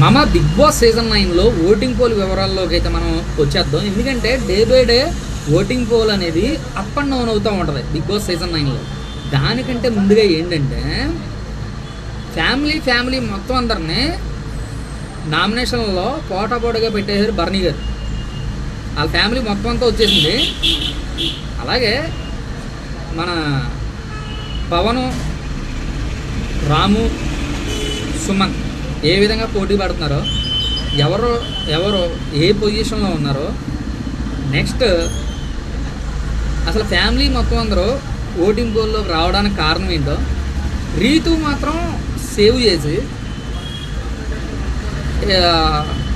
మమ Bigg Boss season నైన్లో voting poll వివరాల్లోకి అయితే మనం వచ్చేద్దాం. ఎందుకంటే day by day voting poll అనేది అప్ అండ్ డౌన్ అవుతూ ఉంటుంది బిగ్ బాస్ సీజన్ నైన్లో దానికంటే ముందుగా ఏంటంటే ఫ్యామిలీ ఫ్యామిలీ మొత్తం అందరినీ నామినేషన్లో పోటాపోటగా పెట్టేశారు బర్నీ గారు. వాళ్ళ ఫ్యామిలీ మొత్తం అంతా వచ్చేసింది. అలాగే మన పవను రాము సుమన్ ఏ విధంగా పోటీ పడుతున్నారో ఎవరు ఎవరు ఏ పొజిషన్లో ఉన్నారో నెక్స్ట్ అసలు ఫ్యామిలీ మొత్తం అందరూ ఓటింగ్ పోల్లోకి రావడానికి కారణం ఏంటో రీతు మాత్రం సేవ్ చేసి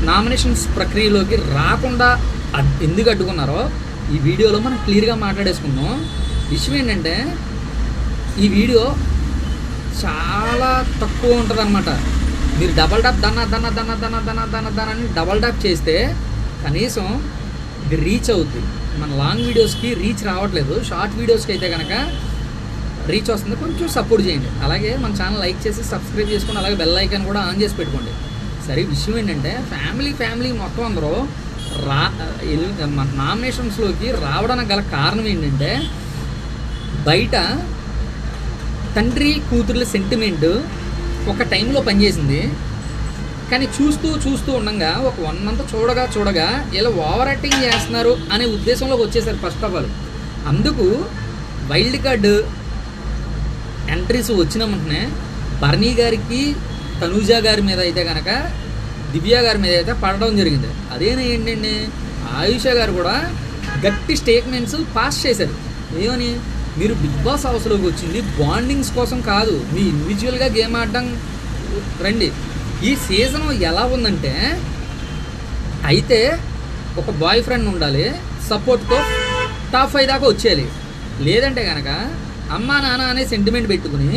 నామినేషన్స్ ప్రక్రియలోకి రాకుండా ఎందుకు అడ్డుకున్నారో ఈ వీడియోలో మనం క్లియర్గా మాట్లాడేసుకుందాం. విషయం ఏంటంటే ఈ వీడియో చాలా తక్కువ ఉంటుంది మీరు డబల్ డాప్ దన్న దన్న దన్న దన్న దన్న దన్న దన్న అని డబల్ డాప్ చేస్తే కనీసం ఇది రీచ్ అవుద్ది. మన లాంగ్ వీడియోస్కి రీచ్ రావట్లేదు. షార్ట్ వీడియోస్కి అయితే కనుక రీచ్ వస్తుంది. కొంచెం సపోర్ట్ చేయండి. అలాగే మన ఛానల్ లైక్ చేసి సబ్స్క్రైబ్ చేసుకోండి అలాగే బెల్ ఐకాన్ కూడా ఆన్ చేసి పెట్టుకోండి. సరే విషయం ఏంటంటే ఫ్యామిలీ ఫ్యామిలీ మొత్తం అందరూ రా మన నామినేషన్స్లోకి రావడానికి గల కారణం ఏంటంటే బయట తండ్రి కూతుర్ల సెంటిమెంటు ఒక టైంలో పనిచేసింది. కానీ చూస్తూ చూస్తూ ఉండగా ఒక వన్ మంత్ చూడగా చూడగా ఇలా ఓవర్ యాక్టింగ్ చేస్తున్నారు అనే ఉద్దేశంలోకి వచ్చేసారు ఫస్ట్ ఆఫ్ ఆల్ అందుకు వైల్డ్ కార్డ్ ఎంట్రీస్ వచ్చిన వెంటనే బర్నీ గారికి తనూజా గారి మీద అయితే కనుక దివ్య గారి మీద అయితే పడడం జరిగింది. అదేనా ఏంటండి? ఆయుష గారు కూడా గట్టి స్టేట్మెంట్స్ పాస్ చేశారు. ఏమని? మీరు బిగ్ బాస్ హౌస్లోకి వచ్చింది బాండింగ్స్ కోసం కాదు మీ ఇండివిజువల్గా గేమ్ ఆడడం రండి. ఈ సీజన్ ఎలా ఉందంటే అయితే ఒక బాయ్ ఫ్రెండ్ ఉండాలి సపోర్ట్తో టాప్ ఫైవ్ దాకా వచ్చేయాలి. లేదంటే కనుక అమ్మా నాన్న అనే సెంటిమెంట్ పెట్టుకుని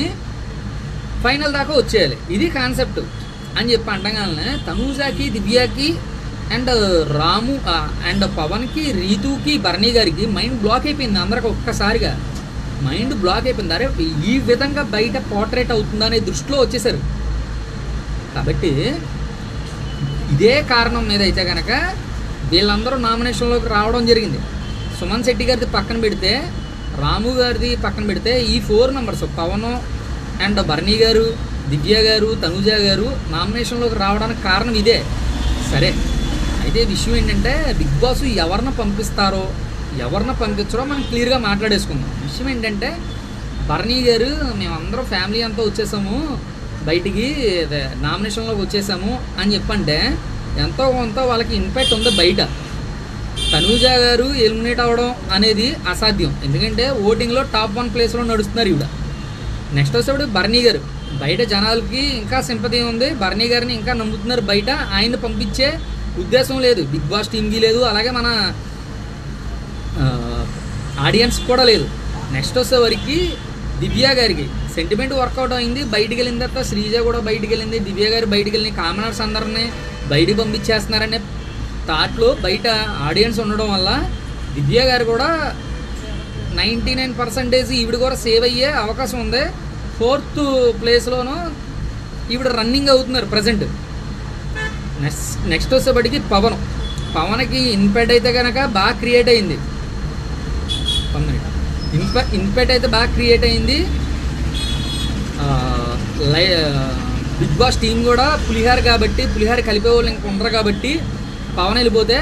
ఫైనల్ దాకా వచ్చేయాలి. ఇది కాన్సెప్ట్ అని చెప్పి అంటగానే తనూజాకి దివ్యాకి అండ్ రాము అండ్ పవన్కి రీతుకి భరణి గారికి మైండ్ బ్లాక్ అయిపోయింది అందరికి ఒక్కసారిగా. మైండ్ బ్లాక్ అయిపోయింది. అరే ఈ విధంగా బయట పోర్ట్రేట్ అవుతుందా అనే దృష్టిలో వచ్చేసారు. కాబట్టి ఇదే కారణం మీద అయితే కనుక వీళ్ళందరూ నామినేషన్లోకి రావడం జరిగింది. సుమన్ శెట్టి గారిది పక్కన పెడితే రాము గారిది పక్కన పెడితే ఈ four members Pawan and Bharani garu Divya garu Tanuja గారు నామినేషన్లోకి రావడానికి కారణం ఇదే. సరే అయితే విషయం ఏంటంటే బిగ్ బాస్ ఎవరిని పంపిస్తారో ఎవరిని పంపించడో మనం క్లియర్గా మాట్లాడేసుకుందాం. విషయం ఏంటంటే బర్నీ గారు మేమందరం ఫ్యామిలీ అంతా వచ్చేసాము. బయటికి అదే నామినేషన్లోకి వచ్చేసాము అని చెప్పంటే ఎంతో కొంత వాళ్ళకి ఇంపాక్ట్ ఉంది బయట. తనూజ గారు ఎలిమినేట్ అవ్వడం అనేది అసాధ్యం. ఎందుకంటే ఓటింగ్లో టాప్ వన్ ప్లేస్లో నడుస్తున్నారు ఇవిడ నెక్స్ట్ వచ్చేప్పుడు బర్నీ గారు. బయట జనాలకి ఇంకా సింపతి ఉంది. బర్నీ గారిని ఇంకా నమ్ముతున్నారు బయట. ఆయన్ని పంపించే ఉద్దేశం లేదు. బిగ్ బాస్ టీమ్కి లేదు. అలాగే మన ఆడియన్స్ కూడా లేదు. నెక్స్ట్ వచ్చేవరకు దివ్య గారికి. సెంటిమెంట్ వర్కౌట్ అయింది. బయటికి వెళ్ళిన తర్వాత శ్రీజ కూడా బయటికి వెళ్ళింది. దివ్య గారు బయటికి వెళ్ళిన కామనర్స్ అందరినీ బయటికి పంపించేస్తున్నారనే థాట్లో బయట ఆడియన్స్ ఉండడం వల్ల దివ్య గారు కూడా నైంటీ నైన్ పర్సెంటేజ్ ఈవిడ కూడా సేవ్ అయ్యే అవకాశం ఉంది. ఫోర్త్ ప్లేస్లోనూ ఈవిడ రన్నింగ్ అవుతున్నారు ప్రజెంట్ నెక్స్ట్ నెక్స్ట్ వచ్చేపటికి పవన్. పవన్కి ఇన్పెట్ అయితే కనుక బాగా క్రియేట్ అయింది. మినిట్ ఇంపాక్ట్ అయితే బాగా క్రియేట్ అయింది. లై బిగ్ బాస్ టీం కూడా పులిహార కాబట్టి పులిహార కలిపే వాళ్ళు ఇంక ఉండరు కాబట్టి పవన్ వెళ్ళిపోతే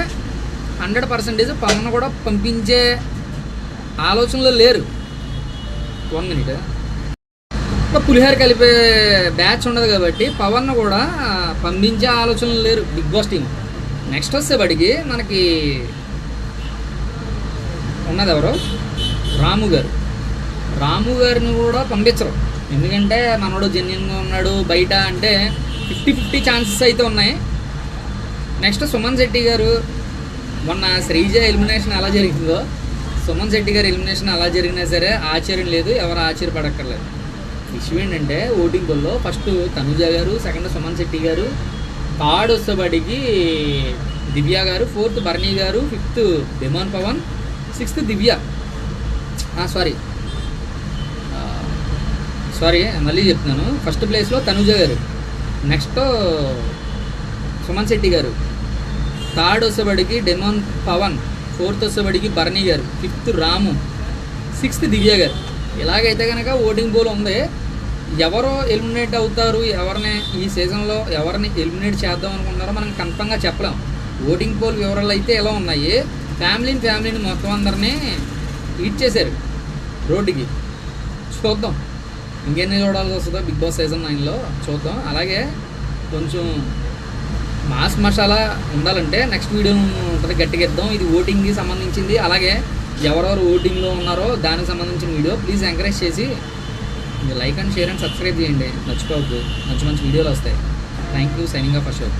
హండ్రెడ్ పర్సెంటేజ్ పవన్ కూడా పంపించే ఆలోచనలో లేరు. వన్ మినిట్ ఇంకా పులిహార కలిపే బ్యాచ్ ఉండదు కాబట్టి పవన్ కూడా పంపించే ఆలోచనలు లేరు బిగ్ బాస్ టీం. నెక్స్ట్ వచ్చేబడికి మనకి ఉన్నది ఎవరు రాము గారు రాము గారిని కూడా పంపించరు. ఎందుకంటే మనోడు జెన్యున్గా ఉన్నాడు బయట అంటే ఫిఫ్టీ ఫిఫ్టీ ఛాన్సెస్ అయితే ఉన్నాయి. నెక్స్ట్ సుమన్ శెట్టి గారు మొన్న శ్రీజ ఎలిమినేషన్ ఎలా జరిగిందో సుమన్ శెట్టి గారి ఎలిమినేషన్ అలా జరిగినా సరే ఆశ్చర్యం లేదు ఎవరు ఆశ్చర్యపడక్కర్లేదు. విషయం ఏంటంటే ఓటింగ్ పోల్లో ఫస్ట్ తనుజ గారు సెకండ్ సుమన్ శెట్టి గారు థర్డ్ వచ్చేబడికి దివ్య గారు fourth Bharani garu fifth Demon Pawan sixth Divya. Sorry sorry మళ్ళీ చెప్తున్నాను. ఫస్ట్ ప్లేస్లో తనుజ గారు. నెక్స్ట్ సుమన్ శెట్టి గారు. థర్డ్ వచ్చేవాడికి డెమోన్ పవన్. ఫోర్త్ వచ్చేవాడికి భరణి గారు. ఫిఫ్త్ రాము. సిక్స్త్ దివ్య గారు. ఇలాగైతే కనుక ఓటింగ్ పోల్ ఉంది. ఎవరు ఎలిమినేట్ అవుతారు? ఎవరిని ఈ సీజన్లో ఎవరిని ఎలిమినేట్ చేద్దాం అనుకుంటున్నారో మనం కన్ఫర్మ్గా చెప్పలేం. ఓటింగ్ పోల్ వివరాలు అయితే ఎలా ఉన్నాయి. ఫ్యామిలీని ఫ్యామిలీని మొత్తం అందరినీ ఈట్ చేశారు రోడ్డుకి. చూద్దాం. ఇంకెన్ని చూడాల్సి వస్తుందో బిగ్ బాస్ సీజన్ నైన్లో చూద్దాం. అలాగే కొంచెం మాస్ మసాలా ఉండాలంటే నెక్స్ట్ వీడియో ఉంటుంది గట్టిగా ఇద్దాం. ఇది ఓటింగ్కి సంబంధించింది. అలాగే ఎవరెవరు ఓటింగ్లో ఉన్నారో దానికి సంబంధించిన వీడియో ప్లీజ్ ఎంకరేజ్ చేసి like and share and subscribe చేయండి. నచ్చుకోవద్దు మంచి మంచి వీడియోలు వస్తాయి. Thank you. Signing off Ashok.